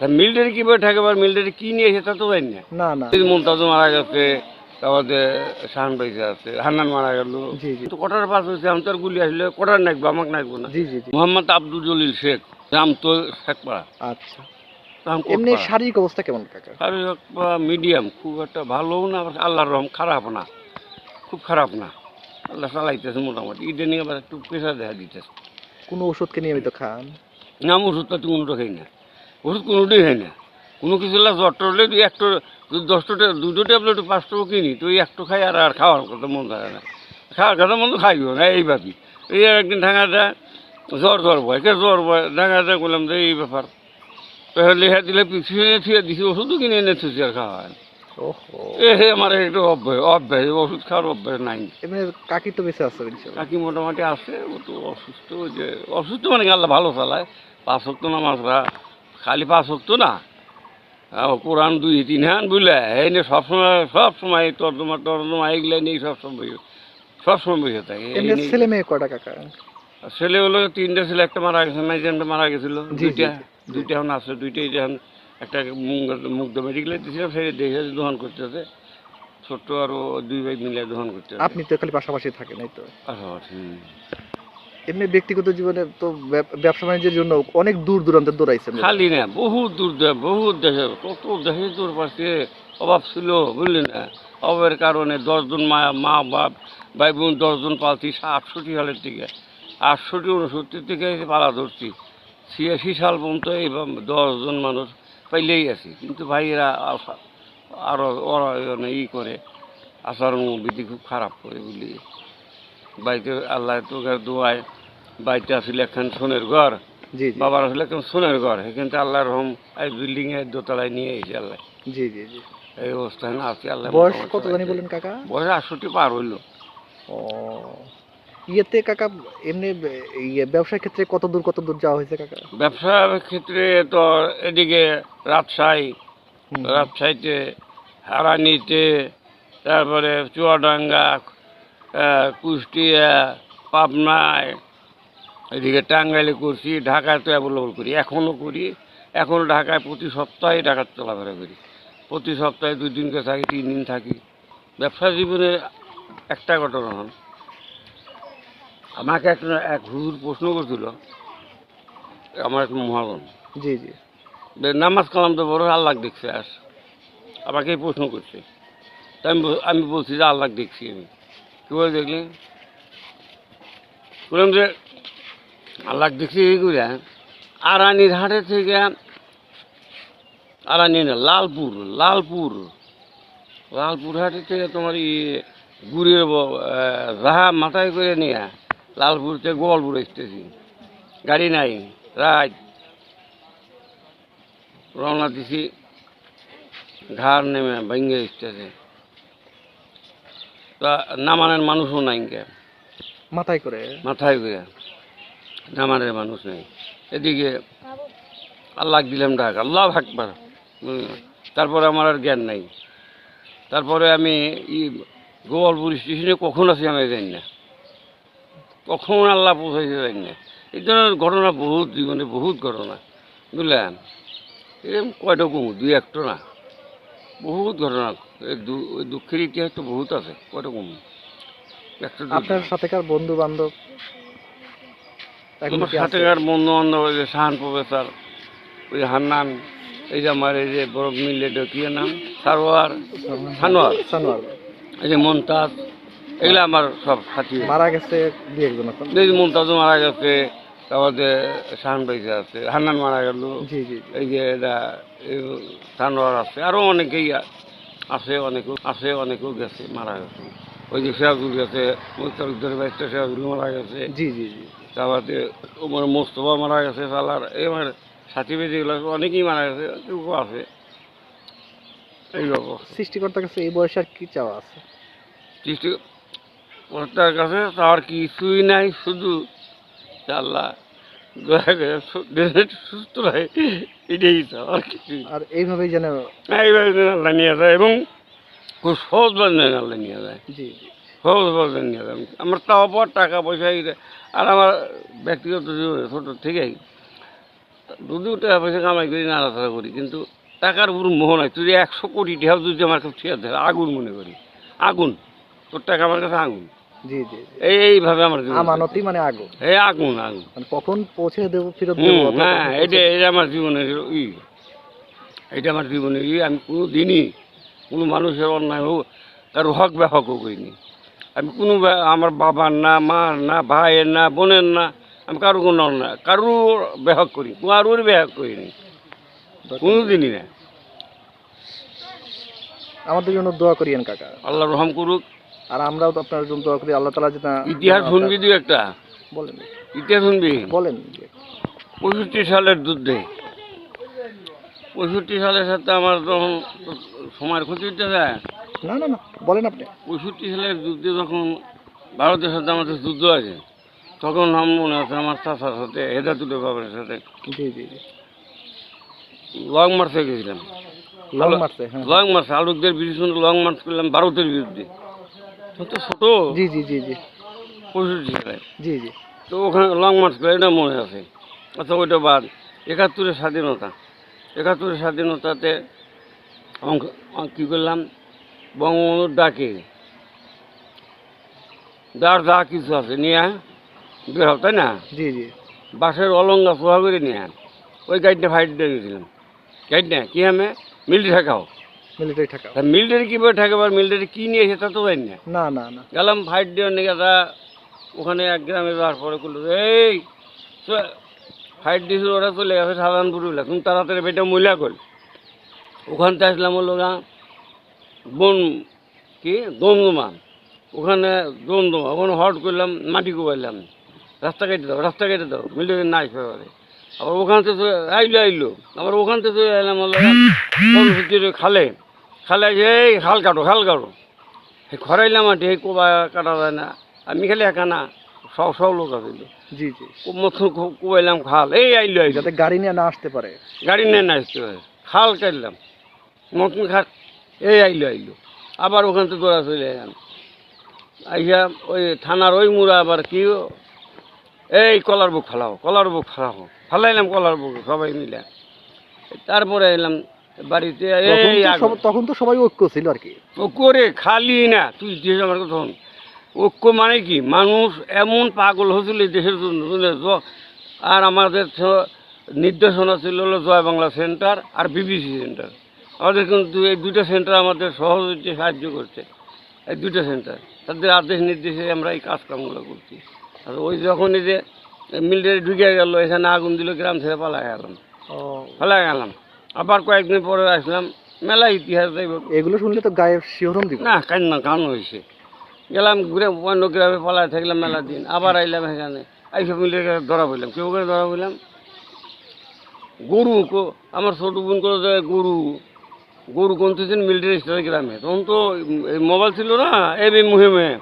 Military কীভাবে ঠেকাবার military কি নিয়ে এসে তা তো জানি না। না না। মমতাজও মারা গেছে তারপরে শাহান বাইসে আছে হান্নান মারা গেল। জি জি। তো কটার পাস হয়েছে? আমি তো গুলি আসলে কটার নাকবো আমাকে নাকবো না। জি জি জি। মোহাম্মদ আব্দুল জলিল শেখ নাম তো শেখপাড়া। আচ্ছা। এমনি শারীরিক অবস্থা কেমন কাকা? শারীরিক মিডিয়াম খুব একটা ভালোও না আল্লাহর রহম খারাপ না খুব খারাপ না। আল্লাহ চালাইতেছে মোটামুটি। নিয়ে আবার একটু প্রেশার দেখা দিতেছে। কোনো ওষুধকে নিয়মিত খান? না আমি ওষুধ পাতি কোনোটা খাই না। ওষুধ কোনোটাই হয় না। কোনো কিছু হলে জ্বর টর হলে দুই একটা দশটা দুটো ট্যাবলেট পাঁচটা কিনি তো ওই একটু খাই আর আর খাওয়ার কথা মন থাকে না। খাওয়ার কথা মন খাইও না এইভাবেই এই আর একদিন ঢাকাটা জ্বর জ্বর ভয় কে জ্বর ভয় ঢাকাটা বললাম যে এই ব্যাপার। তো লেখা দিলে পিছিয়ে থুয়ে দিছি ওষুধও কিনে এনে থুছি আর খাওয়া হয় না। ওহো। এ আমার একটু অভ্যাস অভ্যাস ওষুধ খাওয়ার অভ্যাস নাই। এমনি কাকি তো বেঁচে আছে কাকি মোটামুটি আছে ও তো অসুস্থ যে অসুস্থ মানে আল্লাহ ভালো চালায় পাঁচ হক্ত নামাজরা খালি পাঁচ হক্ত না? কোরআন দুই তিন হান বুঝলে এই নিয়ে সবসময় সবসময় তর্জমা টর্জমা এইগুলো নিয়ে সবসময় সবসময় বসে থাকে। ছেলে মেয়ে কয়টা কাকা? ছেলে হলো তিনটে ছেলে একটা মারা গেছে মাইজানটা মারা গেছিল। দুইটা দুইটা এখন আছে দুইটাই যখন একটা মুগ্ধ মেডিকেলে দিয়েছিলাম সেই দেখে দোকান করতেছে। ছোট্ট আরও দুই ভাই মিলে দোকান করতে আপনি তো খালি পাশাপাশি থাকেন এই তো। পাশাপাশি। এমনি ব্যক্তিগত জীবনে তো ব্যবসা বাণিজ্যের জন্য অনেক দূর দূরান্তে দৌড়াইছেন খালি না, বহুত দূর বহুত দেশে, কত দেশে দূর পাশে অভাব ছিল বুঝলি না? অভাবের কারণে দশজন মা মা, বাপ, ভাই বোন দশজন পালছি আটষট্টি সালের থেকে আটষট্টি, উনসত্তর থেকে পালা ধরছি। ছিয়াশি সাল পর্যন্ত এই দশজন মানুষ পাইলেই আছি। কিন্তু ভাইয়েরা আ- আরও, ওরা মানে ই করে আচরণ বিধি খুব খারাপ করে বলি বাড়িতে আল্লাহ তোকে দোয়ায় বাড়িতে আসলে একখান সোনের ঘর। জি বাবার আসলে একদম সোনের ঘর। কিন্তু আল্লাহর রহম এই বিল্ডিং এর দোতলায় নিয়ে এসে আল্লাহ। জি জি জি। এই অবস্থায় না আছি আল্লাহ। বয়স কত জানি বলেন কাকা? বয়স আটষট্টি পার হইল। ও ইয়েতে কাকা এমনি ইয়ে ব্যবসার ক্ষেত্রে কত দূর কত দূর যাওয়া হয়েছে কাকা? ব্যবসার ক্ষেত্রে তো এদিকে রাজশাহী। রাজশাহীতে হারানিতে তারপরে চুয়াডাঙ্গা কুষ্টিয়া পাবনায় এদিকে টাঙ্গাইলে করছি ঢাকায় তো অ্যাভেলেবল করি। এখনও করি। এখনও ঢাকায় প্রতি সপ্তাহে ঢাকার চলাফেরা করি। প্রতি সপ্তাহে দুই দিনকে থাকি তিন দিন থাকি। ব্যবসা জীবনে একটা ঘটনা হন আমাকে একটা এক হুজুর প্রশ্ন করছিল। আমার এক মহাজন। জি জি। নামাজ কালাম তো বড় আল্লাহ দেখছে আস। আমাকে প্রশ্ন করছে। আমি আমি বলছি যে আল্লাহ দেখছি আমি। কী বলে দেখলি? বললাম যে আল্লাহ দেখছি করে আরানির হাটে থেকে, আরানি না, লালপুর লালপুর লালপুর হাটে থেকে তোমার ই গুড়ের রাহা মাথায় করে নিয়ে লালপুর থেকে গোয়ালপুর এসতেছি। গাড়ি নাই রাত রওনা দিছি, ঘাড় নেমে ভেঙে এসতেছে। তা নামানের মানুষও নাই মাথায় করে? মাথায় করে। নামানের মানুষ নেই। এদিকে আল্লাহ দিলাম ডাক আল্লাহ আকবার। বুঝলি? তারপরে আমার আর জ্ঞান নাই। তারপরে আমি ই গোপালপুর স্টেশনে কখন আছি আমি জানি না। কখন আল্লাহ পৌঁছাইতে জানি না। এই ধরনের ঘটনা বহুত জীবনে বহুত ঘটনা। বুঝলেন? এরকম কয়টা কম? দুই একটা না। বহুত ঘটনা। দুঃখের ইতিহাস তো বহুত আছে। আপনার সাথেকার বন্ধু বান্ধব আমার? সাথেকার বন্ধু বান্ধব ওই যে শাহান প্রফেসর ওই হান্নান এই যে আমার এই যে বড় মিলে নাম? সারোয়ার। সানোয়ার। সানোয়ার। এই যে মমতাজ এগুলো আমার সব সাথী। মারা গেছে দুই একজন এই যে মমতাজও মারা গেছে তারপরে শাহান বাইসে আছে হান্নান মারা গেল। এই যে এটা সানোয়ার আছে আরও অনেকেই আছে অনেকেও আছে অনেকেও গেছে মারা গেছে। ওই যে সিরাজুল গেছে মুস্তাফিজের বাইশটা সিরাজুল মারা গেছে। জি জি জি। তারপরে আমার মোস্তফা মারা গেছে সালার আমার সাথী বেদিগুলো অনেকেই মারা গেছে কেউ আছে। এই সৃষ্টিকর্তার কাছে এই বয়সে আর কি চাওয়া আছে? সৃষ্টি কর্তার কাছে তার কিছুই নাই শুধু আল্লাহ দয়া করে সু- যেন একটু সুস্থ হয় এটাই আর কিছুই আর এইভাবেই যেন এইভাবে যেন আল্লাহ নিয়ে যায় এবং খুব সহজভাবে যেন আল্লাহ নিয়ে যায় জি জি। সহজভাবে নিয়ে যায় আমার তাও পর টাকা পয়সা আর আমার ব্যক্তিগত জীবনে ছোটো থেকেই যদিও টাকা পয়সা কামাই করি নাড়াচাড়া করি কিন্তু টাকার উপর মোহ নাই তুই একশো কোটি টাকা যদি আমার কাছে ঠিক আছে আগুন মনে করি আগুন তোর টাকা আমার কাছে আগুন জি জি জি। এই এইভাবে আমার জীবন আমানতি মানে আগুন। এই আগুন আগুন। মানে কখন পৌঁছে দেবো ফেরত হুম, দেবো অথবা হ্যাঁ কখন এটা এটা আমার জীবনের ই। এটা আমার জীবনের ই। আমি কোনো দিনই কোনো মানুষের অন্যায় হোক কারও হক বা হকও করিনি আমি কোনো আমার বাবার না মার না ভাইয়ের না বোনের না আমি কারও কোনো অন্যায় কারও বেহক করি কারোর বেহক করিনি। কোনো দিনই না। আমাদের জন্য দোয়া করিয়েন কাকা। আল্লাহ রহম করুক। আর আমরাও তো আপনার জন্য দোয়া করি আল্লাহ তালা যেটা ইতিহাস শুনবি তুই একটা। বলেন। ইতিহাস শুনবি বলেন। পঁয়ষট্টি সালের যুদ্ধে। পঁয়ষট্টি সালের সাথে আমার তখন সময়ের ক্ষতি হচ্ছে যায় না না না বলেন আপনি। পঁয়ষট্টি সালের যুদ্ধে যখন ভারতের সাথে আমাদের যুদ্ধ আছে তখন আমার মনে আছে আমার চাষার সাথে হেদাতুলের বাবার সাথে। লং মার্চে গেছিলাম। লং মারছে হ্যাঁ। লং মার্চ আলুকদের বিরুদ্ধে লং মার্চ করলাম ভারতের বিরুদ্ধে। তো ছোট? জি জি জি জি। পঁয়ষট্টি সালে জি জি। তো ওখানে লং মার্চ করে এটা মনে আছে। আচ্ছা ওইটা বাদ। একাত্তরের স্বাধীনতা। একাত্তরের স্বাধীনতাতে কী করলাম? বঙ্গবন্ধুর ডাকে। যার যা কিছু আছে নিয়ে বের হও, তাই না? জি জি। বাসের অলঙ্গা সোহা করে নিয়ে ওই গাড়িটা ফাইট দিয়ে গেছিলাম। গাড়িটা কি আমি মিলিটারি ঠেকাও। মিলিটারি থাকা তা মিলিটারি কীভাবে ঠেকাবার মিলিটারি কী নিয়ে এসে তা তো জানি না। না না না। গেলাম ফাইট দেওয়ার নিয়ে তা ওখানে এক গ্রামে যাওয়ার পরে করল এই ফাইট দিয়েছিল ওরা চলে গেছে সাধারণপুর উল্লা তুমি তাড়াতাড়ি বেটা মহিলা কর ওখান থেকে আসলাম হলো গা বন কি? দমদমা। ওখানে দমদমা। ওখানে হট করলাম মাটি কোবাইলাম। রাস্তা কেটে দাও রাস্তা কেটে দাও। মিলিটারি নাই ফেবারে আবার ওখান থেকে আইলো আইলো। আবার ওখান থেকে চলে এলাম খালে। খালে এই খাল কাটো খাল কাটো। এই খরাইলাম মাটি এই কোবা কাটা যায় না আমি খালি একা না সব সব লোক আছে জি জি। মতন কোবাইলাম খাল এই আইলো আইলো। যাতে গাড়ি নিয়ে না আসতে পারে। গাড়ি নিয়ে না আসতে পারে। খাল কাটলাম। মতন খাট এই আইলো আইলো। আবার ওখান থেকে দৌড়া চলে এলাম আইসা ওই থানার ওই মুড়া আবার কি এই কলার বুক ফালাও কলার বুক ফালাও। ফালাইলাম কলার বুক সবাই মিলে। তারপরে এলাম বাড়িতে তখন এই তো তখন তো সবাই ঐক্য ছিল আর কি। ও করে খালি না তুই যে আমার কথা শোন। ঐক্য মানে কি? মানুষ এমন পাগল হয়েছিল এই দেশের জন্য বুঝলে? জ- আর আমাদের ছ- নির্দেশনা ছিল হলো জয় বাংলা সেন্টার আর বিবিসি সেন্টার। আমাদের কিন্তু এই দুটো সেন্টার আমাদের সহযোগিতা সাহায্য করছে। এই দুটো সেন্টার। তাদের আদেশ নির্দেশে আমরা এই কাজকামগুলো করছি। আর ওই যখন এই যে মিলিটারি ঢুকে গেল এখানে আগুন দিল গ্রাম ছেড়ে পালা গেলাম। ও। পালা গেলাম। আবার কয়েকদিন পরে আসলাম মেলা ইতিহাস এগুলো শুনলে তো গায়ে শিহরণ দিব। না কান্না কান হয়েছে গেলাম ঘুরে অন্য গ্রামে পালায় থাকলাম মেলা দিন আবার আইলাম এখানে। আইসব মিলে ধরা বললাম কেউ করে ধরা বললাম গরু কো- আমার ছোট বোন করে গরু? গরু কোনতেছেন মিলিটারি স্টেশন গ্রামে। তখন তো মোবাইল ছিল না এই মুহিমে।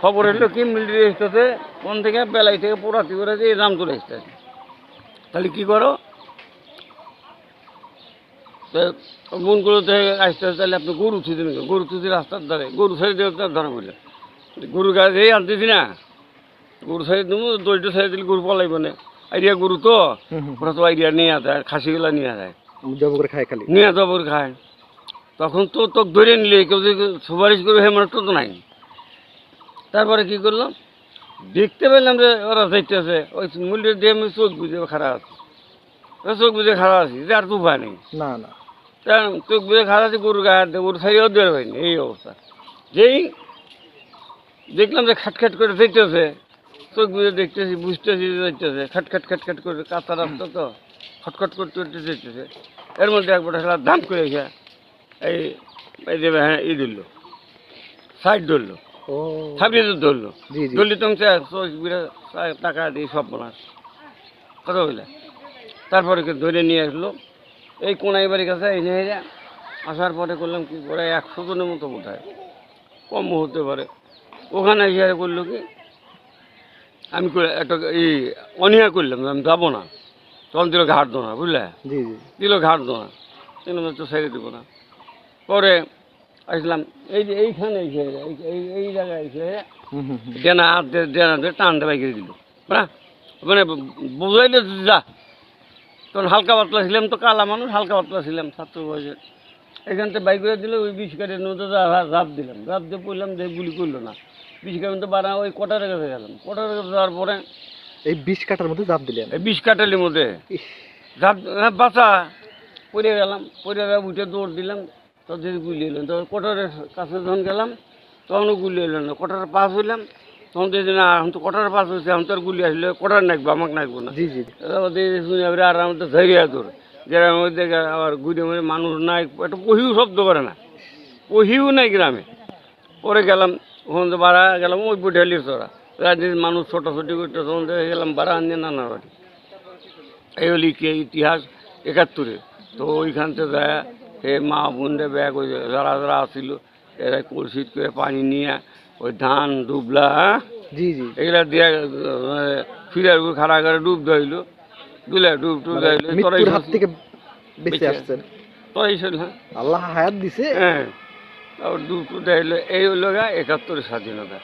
খবর এলো কি মিলিটারি স্টেশনে? কোন থেকে বেলাই থেকে পোড়াতি করে দিয়ে রামতুর স্টেশন। তাহলে কি করো? মন দেখে আসতে আসতে আপনি গরু থুই দেবেন গরু থুই রাস্তার ধারে। গরু ছেড়ে দিয়ে তার ধরা বললেন গরু গাছ এই আনতেছি না। গরু ছেড়ে দেবো দড়িটা ছেড়ে দিলে গরু পলাইব না। আইডিয়া গরু তো। ওরা তো আইডিয়া নিয়ে যায় খাসিগুলা নিয়ে জব করে খায় খালি। নিয়ে জবর খায়। তখন তো তোকে ধরে নিলে কেউ যদি সুপারিশ করবে হে মানুষ তো নাই। তারপরে কি করলাম? দেখতে পেলাম যে ওরা দেখতেছে ওই মূল্যের দিয়ে আমি চোখ বুঝে খারাপ আছি। চোখ বুঝে খারাপ আছি যে আর তো উপায় নেই। না না। চোখ বুঝে খারাপ আছে গরু গায়ে হাত দিয়ে গরু ছাড়িয়েও দেওয়ার হয়নি এই অবস্থা। যেই দেখলাম যে খাটখাট করে দেখতেছে চোখ বুঝে দেখতেছি বুঝতেছি দেখতেছে খাটখাট খাটখাট করে কাঁচা রাস্তা তো খটখট করতে করতে দেখতেছে। এর মধ্যে একবার খেলা দাম করে গিয়া এই এই দেবে হ্যাঁ ই দিল সাইড ধরলো ও। ছাপিয়ে ধরলো। ধরলি তুমি চোখ টাকা দিয়ে সব বোনাস। কথা বলে তারপরে ধরে নিয়ে আসলো? এই কোনাই বাড়ির কাছে এই নিয়ে যা আসার পরে করলাম কি করে? একশো জনের মতো বোধ হয়। কম হতে পারে। ওখানে এসে করল কি? আমি একটা এই অনিয়া করলাম আমি যাব না। তখন দিল ঘাট দো না বুঝলে দিল ঘাট দো না তো ছেড়ে দেবো না। পরে আসলাম এই যে এইখানে এই জায়গায় এসে। ডেনা হাত দিয়ে ডেনা দিয়ে টান দেবাই করে দিল। না মানে বুঝাইলে যা। তখন হালকা পাতলা ছিলাম তো কালা মানুষ হালকা পাতলা ছিলাম ছাত্র বয়সে। এখান থেকে বাইক করে দিলে ওই বিষ কাঠের নদীতে রাত দিলাম। রাত দিয়ে পড়লাম যে গুলি করল না। বিষ কাঠের মধ্যে বাড়া ওই কোটারের কাছে গেলাম। কোটারের কাছে যাওয়ার পরে এই বিষ কাটার মধ্যে জাপ দিলেন? এই বিষ কাটালির মধ্যে। হ্যাঁ বাঁচা। পড়ে গেলাম পড়ে গেলে উঠে দৌড় দিলাম তো যদি গুলি এলেন তো কোটারের কাছে যখন গেলাম তখনও গুলি এলো না। কোটার পাস হইলাম তখন দেখছি না এখন তো কোটার পাস হয়েছে এখন তো আর গুলি আসলে কোটার নাকবো আমাকে নাকবো না। জি শুনে আমাদের ধৈর্য তোর গ্রামের মধ্যে আবার ঘুরে মানে মানুষ নাই একটা পহিও শব্দ করে না। পহিও নাই গ্রামে। পরে গেলাম ওখান থেকে বাড়া গেলাম ওই বুঝালির তোরা রাজনীতির মানুষ ছোটাছুটি করতে তখন থেকে গেলাম বাড়া আনিয়ে নানা বাড়ি। এই হলি কি ইতিহাস একাত্তরে। তো ওইখান থেকে যায় হে মা বোনরে ব্যাগ যারা যারা আসছিল এরা কলসিত করে পানি নিয়ে ওই ধান ডুবলা হ্যাঁ? জি জি। এগুলা দিয়ে ফিরার উপর খাড়া করে ডুব ধইলো। দুলা ডুব টুব মানে দিল তোরাই হাত থেকে বেঁচে আসছেন। তোরাই শোন হ্যাঁ। আল্লাহ হায়াত দিছে। হ্যাঁ। ডুব টুব দিল এই হলো গা একাত্তরের স্বাধীনতা।